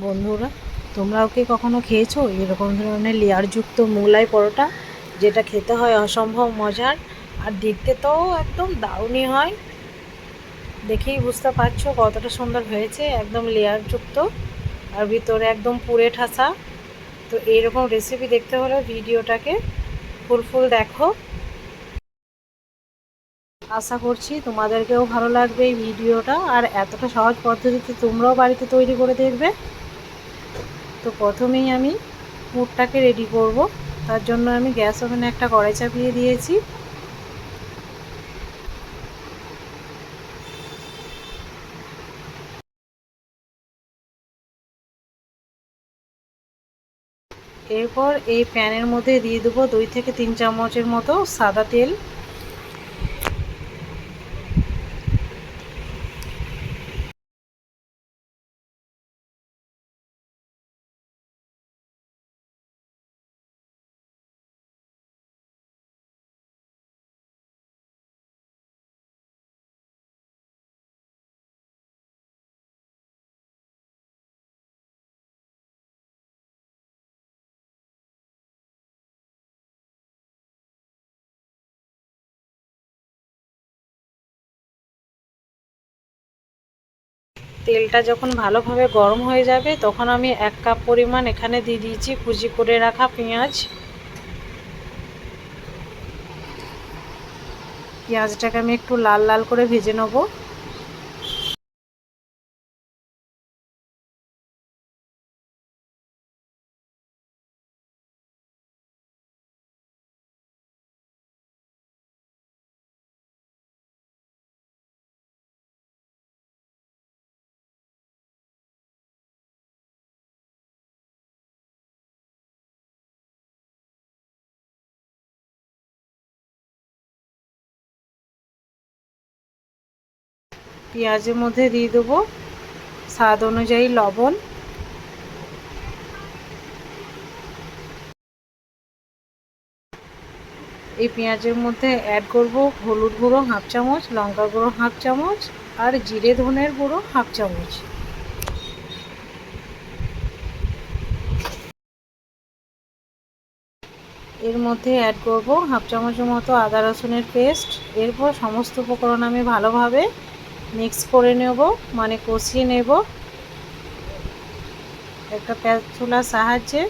বন্ধুরা, তোমরাও কি কখনো খেয়েছো? এরকম ধরনের লেয়ারযুক্ত মোগলাই পরোটা, যেটা খেতে হয় অসম্ভব মজার আর দেখতে তো একদম দারুণই হয়। দেখেই বুঝতে পারছ কতটা সুন্দর হয়েছে, একদম লেয়ারযুক্ত আর ভিতরে একদম পুরে ঠাসা। তো এইরকম রেসিপি দেখতে হলে ভিডিওটাকে ফুল ফুল দেখো। আশা করছি তোমাদেরকেও ভালো লাগবে এই ভিডিওটা আর এতটা সহজ পদ্ধতিতে তোমরাও বাড়িতে তৈরি করে দেখবে। তো প্রথমেই আমি মুটটাকে রেডি করব। তার জন্য আমি গ্যাস ওভেনে একটা কড়াই চাপিয়ে দিয়েছি। এরপর এই প্যানের মধ্যে দিয়ে দেবো দুই থেকে তিন চামচের মতো সাদা তেল। তেলটা যখন ভালোভাবে গরম হয়ে যাবে, তখন আমি এক কাপ পরিমাণ এখানে দিয়ে দিয়েছি কুচি করে রাখা পেঁয়াজ। পেঁয়াজটাকে আমি একটু লাল লাল করে ভেজে নেব। পেঁয়াজের মধ্যে দিয়ে দেবো। স্বাদ অনুযায়ী লবণ। এই পেঁয়াজের মধ্যে অ্যাড করব হলুদ গুঁড়ো হাফ চামচ, লঙ্কা গুঁড়ো হাফ চামচ, আর জিরে ধনের গুঁড়ো হাফ চামচ। এর মধ্যে অ্যাড করব হাফ চামচের মতো আদা রসুনের পেস্ট এরপর সমস্ত উপকরণ আমি ভালোভাবে মিক্স করে নেব মানে কষিয়ে নেব। একটা প্যাচুলার সাহায্যে।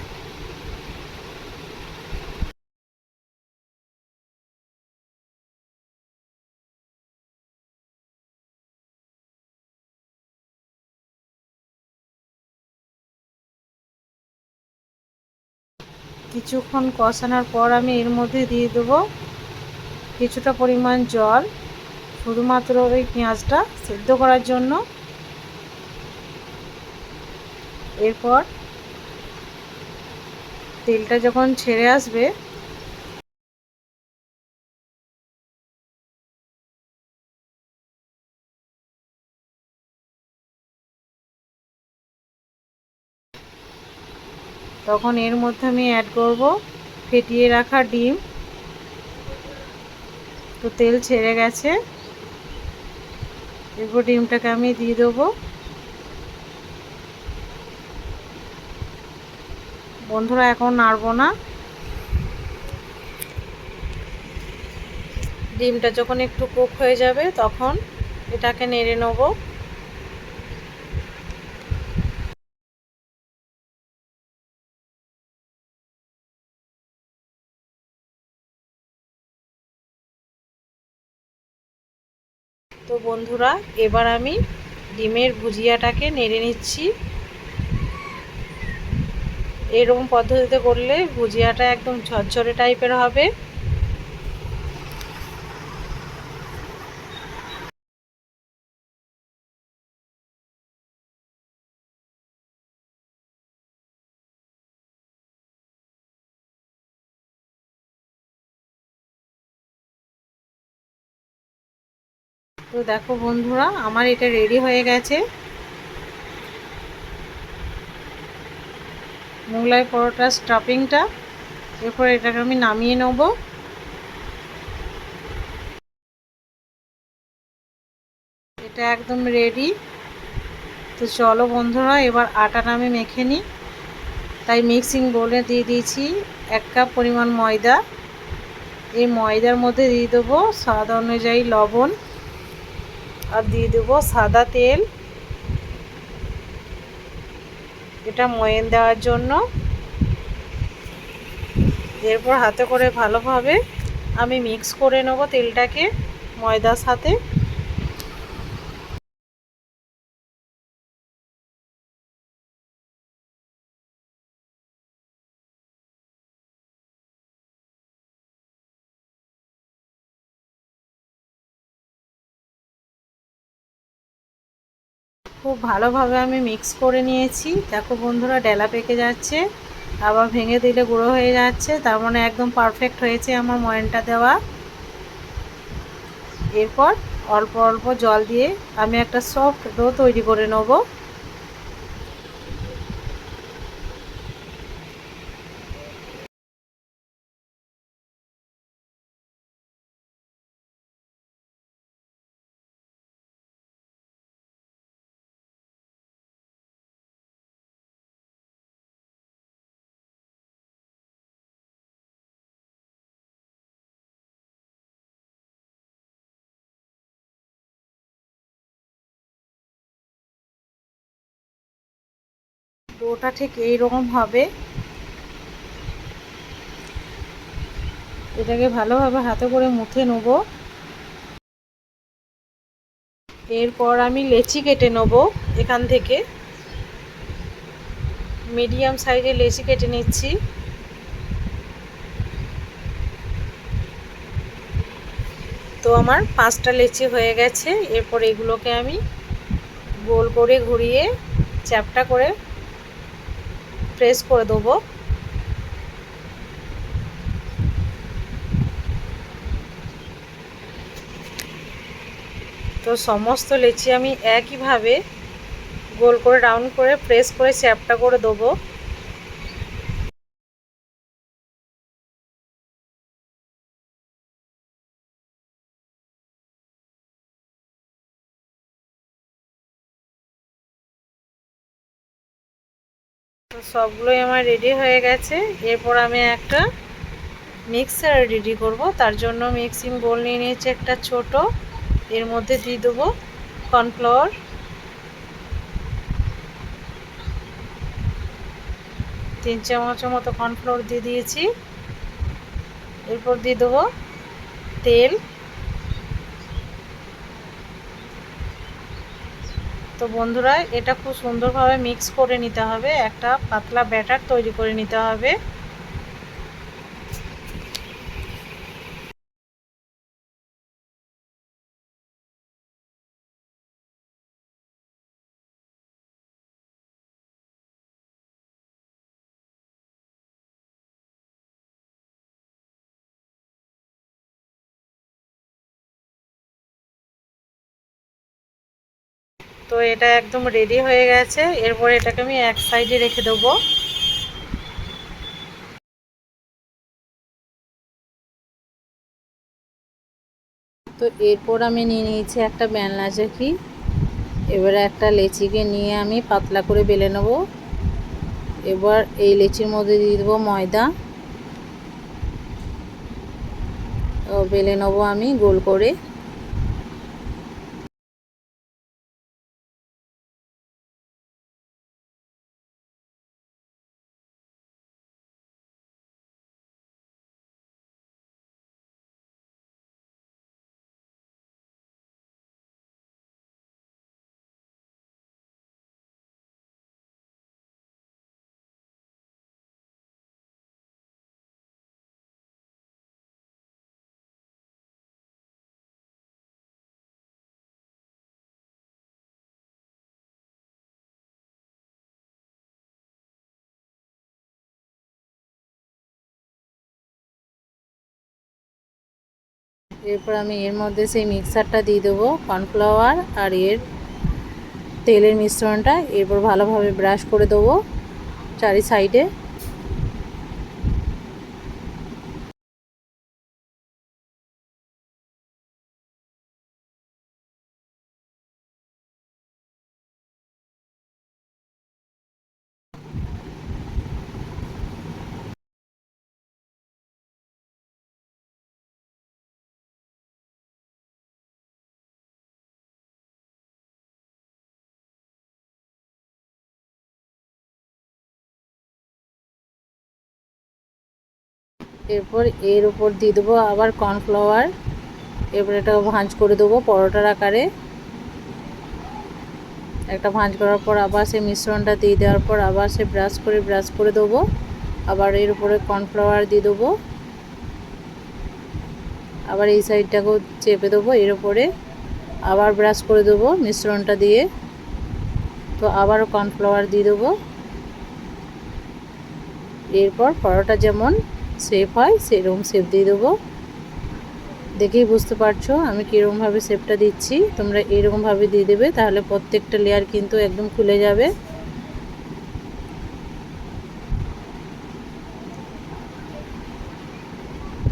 কিছুক্ষণ কষানোর পর আমি এর মধ্যে দিয়ে দেবো কিছুটা পরিমাণ জল। শুধুমাত্র ওই পেঁয়াজটা সেদ্ধ করার জন্য। এরপর তেলটা যখন ছেড়ে আসবে, তখন এর মধ্যে আমি অ্যাড করব ফেটিয়ে রাখা ডিম। তো তেল ছেড়ে গেছে। এরপর ডিমটাকে আমি দিয়ে দেবো। বন্ধুরা, এখন নাড়বো না। ডিমটা যখন একটু কুক হয়ে যাবে, তখন এটাকে নেড়ে নেব। তো বন্ধুরা, এবার আমি ডিমের ভুজিয়াটাকে নেড়ে নিচ্ছি। এরকম পদ্ধতিতে করলে ভুজিয়াটা একদম ঝরঝরে টাইপের হবে। তো দেখো বন্ধুরা, আমার এটা রেডি হয়ে গেছে। মোগলাই পরোটার স্টাফিংটা এরপর এটাকে আমি নামিয়ে নেব। এটা একদম রেডি তো চলো বন্ধুরা, এবার আটাটা আমি মেখে নিই। তাই মিক্সিং বলে দিয়ে দিয়েছি এক কাপ পরিমাণ ময়দা। এই ময়দার মধ্যে দিয়ে দেবো স্বাদ অনুযায়ী লবণ। আর দিয়ে দেব সাদা তেল। এটা ময়েন দেওয়ার জন্য। এরপর হাতে করে ভালোভাবে আমি মিক্স করে নেব তেলটাকে ময়দার সাথে। খুব ভালোভাবে আমি মিক্স করে নিয়েছি। দেখো বন্ধুরা, ডেলা পেকে যাচ্ছে। আবার ভেঙে দিলে গুঁড়ো হয়ে যাচ্ছে। তার মানে একদম পারফেক্ট হয়েছে আমার ময়নটা দেওয়া। এরপর অল্প অল্প জল দিয়ে আমি একটা সফট ডো তৈরি করে নেব। ডোটা ঠিক এইরকম হবে। এটাকে ভালোভাবে হাতে করে মুথে নেব। এরপর আমি লেচি কেটে নেব এখান থেকে। মিডিয়াম সাইজের লেচি কেটে নিচ্ছি। তো আমার পাঁচটা লেচি হয়ে গেছে। এরপর এগুলোকে আমি গোল করে ঘুরিয়ে চ্যাপটা করে প্রেস করে দেবো। তো সমস্ত লেচি আমি একইভাবে গোল করে রাউন্ড করে প্রেস করে চ্যাপটা করে দেবো। তো সবগুলোই আমার রেডি হয়ে গেছে। এরপর আমি একটা মিক্সার রেডি করব। তার জন্য মিক্সিং বোল নিয়ে নিয়েছি একটা ছোট। এর মধ্যে দিয়ে দেবো কর্নফ্লাওয়ার তিন চামচের মতো কর্নফ্লাওয়ার দিয়ে দিয়েছি। এরপর দিয়ে দেবো তেল। তো বন্ধুরা, এটা খুব সুন্দরভাবে মিক্স করে নিতে হবে। একটা পাতলা ব্যাটার তৈরি করে নিতে হবে। তো এটা একদম রেডি হয়ে গেছে। এরপর এটাকে আমি এক সাইডে রেখে দেবো। তো এরপর আমি নিয়ে নিয়েছি একটা বেলনা চাকি। এবারে একটা লেচিকে নিয়ে আমি পাতলা করে বেলে নেব। এবার এই লেচির মধ্যে দিয়ে দেবো ময়দা। বেলে নেব আমি গোল করে। এরপর আমি এর মধ্যে সেই মিক্সারটা দিয়ে দেবো কর্নফ্লাওয়ার আর এর তেলের মিশ্রণটা। এরপর ভালোভাবে ব্রাশ করে দেবো চারি সাইডে এরপর এর উপর দিয়ে দেবো আবার কর্নফ্লাওয়ার। এরপর এটা ভাঁজ করে দেবো পরোটার আকারে। একটা ভাঁজ করার পর আবার সেই মিশ্রণটা দিয়ে দেওয়ার পর আবার সে ব্রাশ করে ব্রাশ করে দেবো। আবার এর উপরে কর্নফ্লাওয়ার দিয়ে দেবো। আবার এই সাইডটাকেও চেপে দেবো এর উপরে। আবার ব্রাশ করে দেবো মিশ্রণটা দিয়ে। তো আবারও কর্নফ্লাওয়ার দিয়ে দেবো। এরপর পরোটা যেমন শেপ হয় সেরকম শেপ দিয়ে দেবো। দেখেই বুঝতে পারছ, আমি কীরকমভাবে শেপটা দিচ্ছি। তোমরা এরকমভাবে দিয়ে দেবে, তাহলে প্রত্যেকটা লেয়ার কিন্তু একদম খুলে যাবে।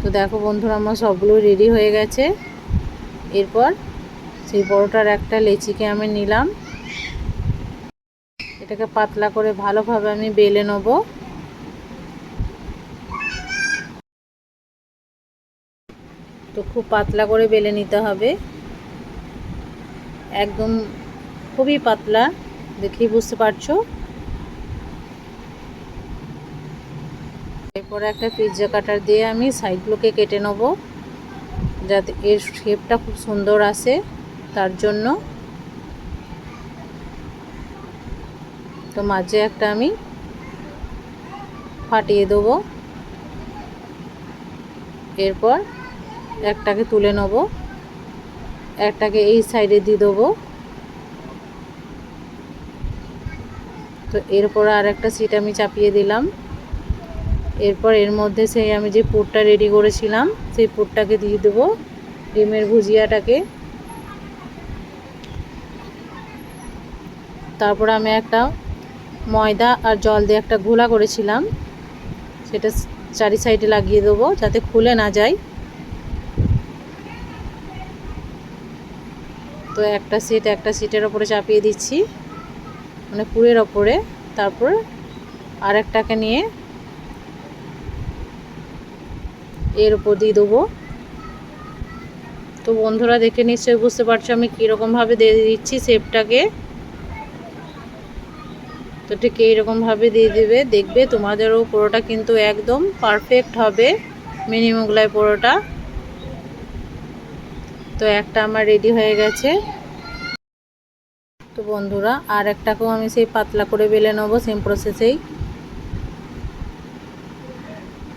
তো দেখো বন্ধুরা, আমার সবগুলো রেডি হয়ে গেছে। এরপর সেই পরোটার একটা লেচিকে আমি নিলাম। এটাকে পাতলা করে ভালোভাবে আমি বেলে নেব। তো খুব পাতলা করে বেলে নিতে হবে। একদম খুবই পাতলা, দেখেই বুঝতে পারছ। এরপরে একটা পিৎজা কাটার দিয়ে আমি সাইডগুলোকে কেটে নেব, যাতে এর শেপটা খুব সুন্দর আসে, তার জন্য। তো মাঝে একটা আমি ফাটিয়ে দেবো। এরপর একটাকে তুলে নেব। একটাকে এই সাইডে দিয়ে দেবো। তো এরপর আর একটা সিট আমি চাপিয়ে দিলাম। এরপর এর মধ্যে সেই আমি যে পুরটা রেডি করেছিলাম, সেই পুরটাকে দিয়ে দেবো ডিমের ভুজিয়াটাকে। তারপর আমি একটা ময়দা আর জল দিয়ে একটা ঘোলা করেছিলাম। সেটা চারি সাইডে লাগিয়ে দেবো যাতে খুলে না যায়। তো একটা সিট একটা সিটের ওপরে চাপিয়ে দিচ্ছি। মানে পুরের ওপরে। তারপর আর একটাকে নিয়ে এর উপর দিয়ে দেবো। তো বন্ধুরা, দেখে নিশ্চয়ই বুঝতে পারছ আমি কীরকমভাবে দিয়ে দিচ্ছি শেপটাকে তো ঠিক এইরকমভাবে দিয়ে দেবে। দেখবে তোমাদেরও পুরোটা কিন্তু একদম পারফেক্ট হবে। মিনি মোগলাই পুরোটা। তো একটা আমার রেডি হয়ে গেছে। তো বন্ধুরা, আর একটাকেও আমি সেই পাতলা করে বেলে নেব সেম প্রসেসেই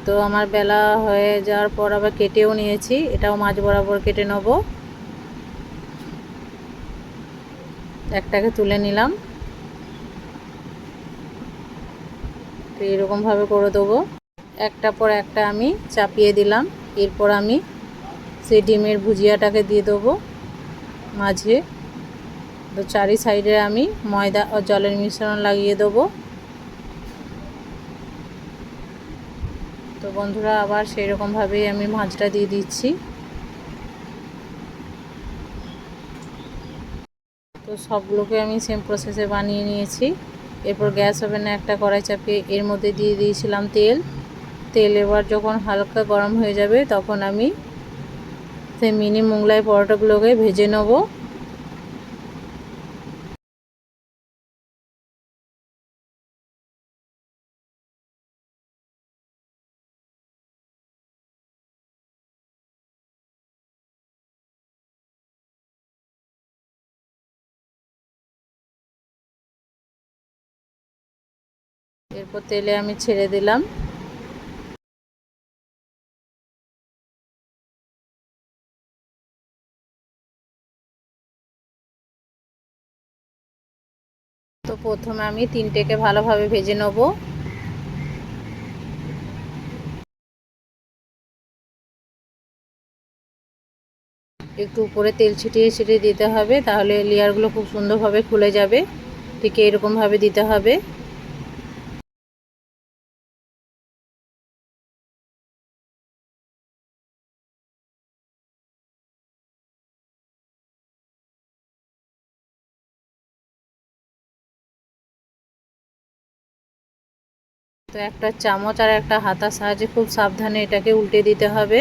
তো আমার বেলা হয়ে যাওয়ার পর আবার কেটেও নিয়েছি, এটাও মাছ বরাবর কেটে নেব। একটাকে তুলে নিলাম। তো এরকমভাবে করে দেবো। একটা পর একটা আমি চাপিয়ে দিলাম, এরপর আমি সেই ডিমের ভুজিয়াটাকে দিয়ে দেবো মাঝে। তো চারি সাইডে আমি ময়দা ও জলের মিশ্রণ লাগিয়ে দেবো। তো বন্ধুরা, আবার সেই রকমভাবেই আমি মাছটা দিয়ে দিচ্ছি। তো সবগুলোকে আমি সেম প্রসেসে বানিয়ে নিয়েছি। এরপর গ্যাস ওভেনে একটা কড়াই চাপিয়ে এর মধ্যে দিয়ে দিয়েছিলাম তেল। তেল এবার যখন হালকা গরম হয়ে যাবে, তখন আমি সেই মিনি মোগলাই পরোটাগুলোকে ভেজে নেব। এরপর তেলে আমি ছেড়ে দিলাম। প্রথমে আমি তিনটেকে ভালোভাবে ভেজে নেব। একটু উপরে তেল ছিটিয়ে ছিটিয়ে দিতে হবে, তাহলে লেয়ারগুলো খুব সুন্দরভাবে খুলে যাবে। ঠিক এরকমভাবে দিতে হবে। তো একটা চামচ আর একটা হাতার সাহায্যে খুব সাবধানে এটাকে উল্টে দিতে হবে।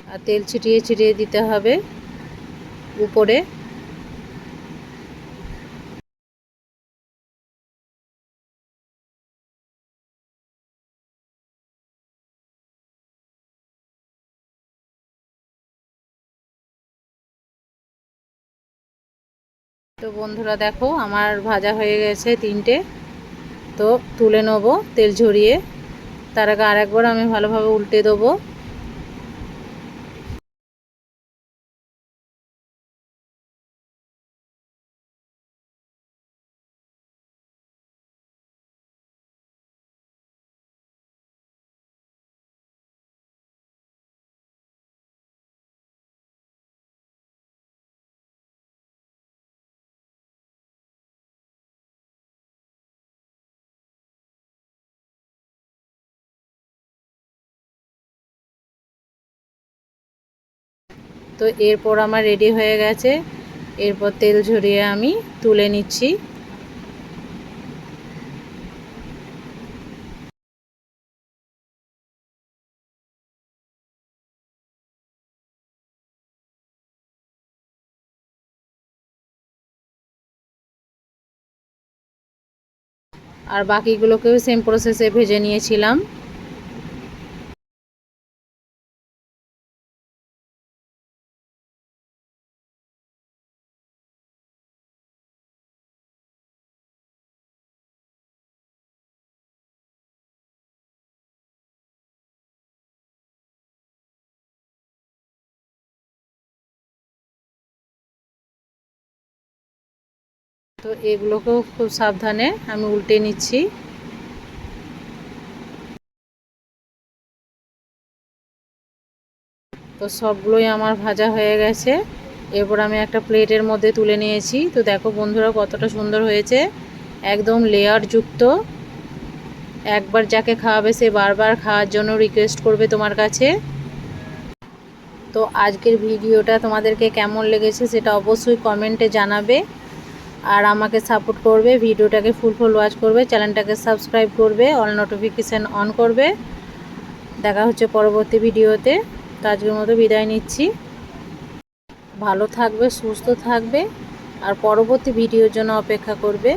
আর তেল ছিটিয়ে ছিটিয়ে দিতে হবে উপরে। বন্ধুরা দেখো, আমার ভাজা হয়ে গেছে তিনটে। তো তুলে নেব তেল ঝরিয়ে। তার আগে আরেকবার আমি ভালোভাবে উল্টে দেবো। তো এরপর আমার রেডি হয়ে গেছে। এরপর তেল ঝরিয়ে আমি তুলে নিচ্ছি। আর বাকিগুলোকেও সেম প্রসেসে ভেজে নিয়েছিলাম। তো এগুলোকেও খুব সাবধানে আমি উল্টে নিচ্ছি। তো সবগুলোই আমার ভাজা হয়ে গেছে। এরপর আমি একটা প্লেটের মধ্যে তুলে নিয়েছি। তো দেখো বন্ধুরা কতটা সুন্দর হয়েছে। একদম লেয়ার যুক্ত একবার যাকে খাওয়াবে সে বারবার খাওয়ার জন্য রিকোয়েস্ট করবে তোমার কাছে। তো আজকের ভিডিওটা তোমাদেরকে কেমন লেগেছে সেটা অবশ্যই কমেন্টে জানাবে। আর আমাকে সাপোর্ট করবে, ভিডিওটাকে ফুল ফুল ওয়াচ করবে চ্যানেলটাকে সাবস্ক্রাইব করবে অল নোটিফিকেশান অন করবে। দেখা হচ্ছে পরবর্তী ভিডিওতে। তো আজকের মতো বিদায় নিচ্ছি। ভালো থাকবে, সুস্থ থাকবে, আর পরবর্তী ভিডিওর জন্য অপেক্ষা করবে।